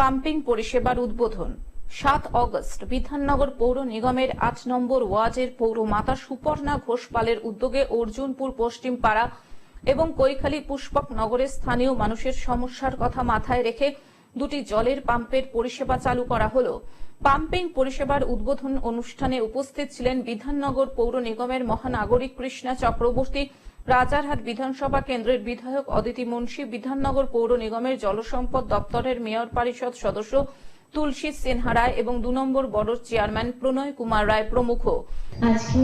Pumping পরিষেবার উদ্বোধন। সাত অগস্ট বিধাননগর পৌর নিগমের আট নম্বর ওয়ার্ডের পৌরমাতা সুপর্ণা ঘোষপালের উদ্যোগে অর্জুনপুর পশ্চিম পাড়া এবং কৈখালী পুষ্পক নগরের স্থানীয় মানুষের সমস্যার কথা মাথায় রেখে দুটি জলের পাম্পের পরিষেবা চালু করা হলো। পাম্পিং পরিষেবার উদ্বোধন অনুষ্ঠানে উপস্থিত ছিলেন বিধাননগর পৌর নিগমের মহানাগরিক কৃষ্ণা চক্রবর্তী রাজারহাট বিধানসভা কেন্দ্রের বিধায়ক অদিতি মুন্সী বিধাননগর পৌর নিগমের জলসম্পদ দপ্তরের মেয়র পরিষদ সদস্য তুলসী সিনহা রায় এবং দু নম্বর বড় চেয়ারম্যান প্রণয় কুমার রায় প্রমুখ। আজকে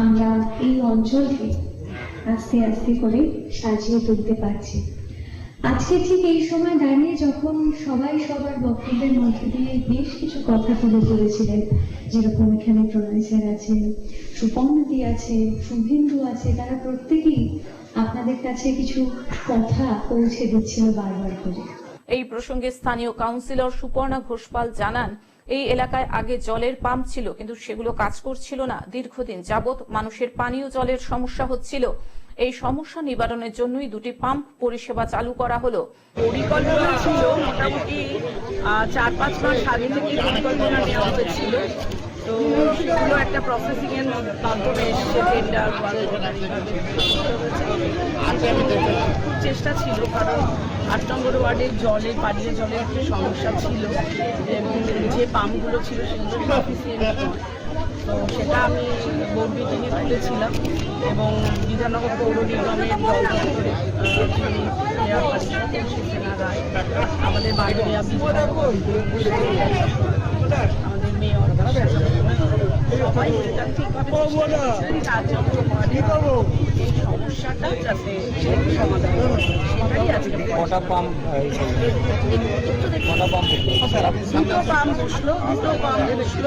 আমরা এই অঞ্চলকে আস্তে আস্তে করে সাজিয়ে তুলতে পারছি। আজকে ঠিক এই সময় দাঁড়িয়ে যখন সবাই সবার বক্তব্যের মধ্যে দিয়ে বেশ কিছু কথা তুলে ধরেছিলেন, যেরকম এখানে প্রণয় স্যার আছেন সুপর্ণতি আছে, শুভেন্দু আছে, তারা প্রত্যেকেই আপনাদের কাছে কিছু কথা পৌঁছে দিচ্ছিল বারবার করে। এই প্রসঙ্গে স্থানীয় কাউন্সিলর সুপর্ণা ঘোষপাল জানান, এই এলাকায় আগে জলের পাম্প ছিল, কিন্তু সেগুলো কাজ করছিল না। দীর্ঘদিন যাবৎ মানুষের পানীয় জলের সমস্যা হচ্ছিল। এই সমস্যা নিবারণের জন্যই দুটি পাম্প পরিষেবা চালু করা হলো। পরিকল্পনা ছিল মোটামুটি চার পাঁচ মাস আগে থেকে পরিকল্পনা নেওয়া হয়েছিল। তো সেগুলো একটা প্রসেসিং মাধ্যমে এসেছে টেন্ডার চেষ্টা ছিল, কারণ আট নম্বর ওয়ার্ডের জলে, পানীয় জলের একটা সমস্যা ছিল। এবং যে পাম্পগুলো ছিল সেগুলো তো সেটা আমি বোর্ড মিটিংয়ে তুলেছিলাম এবং বিধাননগর পৌর নিগমের আমাদের বিধায়ক আমাদের মেয়র সবাই এটা ঠিকভাবে চেষ্টা করছেন এই সমস্যাটা যাতে সমাধান সেটাই আজকে কটা পাম্প দুটো পাম্প বসল দুটো পাম্প বসল।